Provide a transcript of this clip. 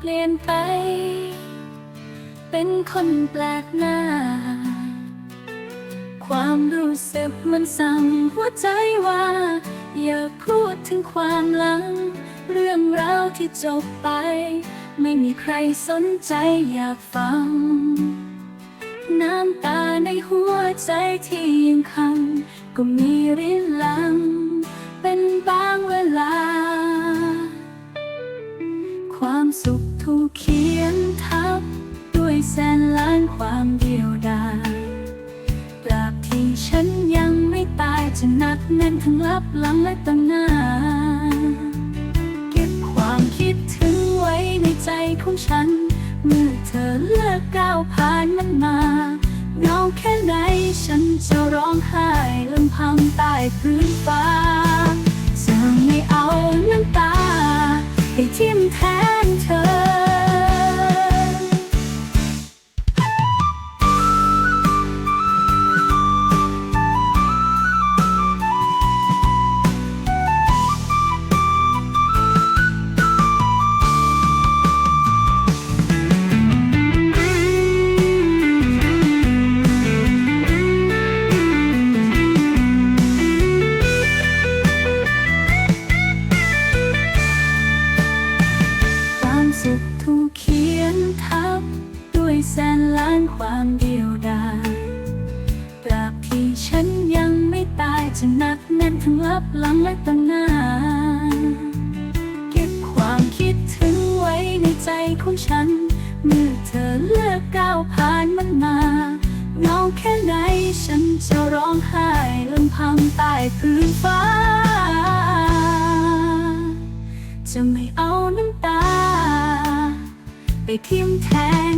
เปลี่ยนไป เป็นคนแปลกหน้า ความรู้สึกมันสั่งหัวใจว่า อย่าพูดถึงความหลัง เรื่องราวที่จบไป ไม่มีใครสนใจอยากฟัง น้ำตาในหัวใจที่ยังคันก็มีรินลัง เป็นบางเวลา ความสุข ถูกเขียนทับ ด้วยแสนล้านความเดียวดายตราบที่ฉันยังไม่ตายจะนักแน่นทั้งลับหลังและตั้งหน้า เก็บความคิดถึงไว้ในใจของฉัน เมื่อเธอเลือกก้าวผ่านมันมาเงาแค่ไหนฉันจะร้องไห้ลำพังใต้พื้นฟ้าจะไม่เอาน้ำตา ไปทิ่มแทน ความสุขถูกเขียนทับ ด้วยแสนล้านความเดียวดายตราบที่ฉันยังไม่ตายจะนักแน่นทั้งลับหลังและตั้งหน้า เก็บความคิดถึงไว้ในใจของฉัน เมื่อเธอเลือกก้าวผ่านมันมาเงาแค่ไหนฉันจะร้องไห้ลำพังใต้พื้นฟ้า จะไม่เอาน้ำตา ไปทิมแทง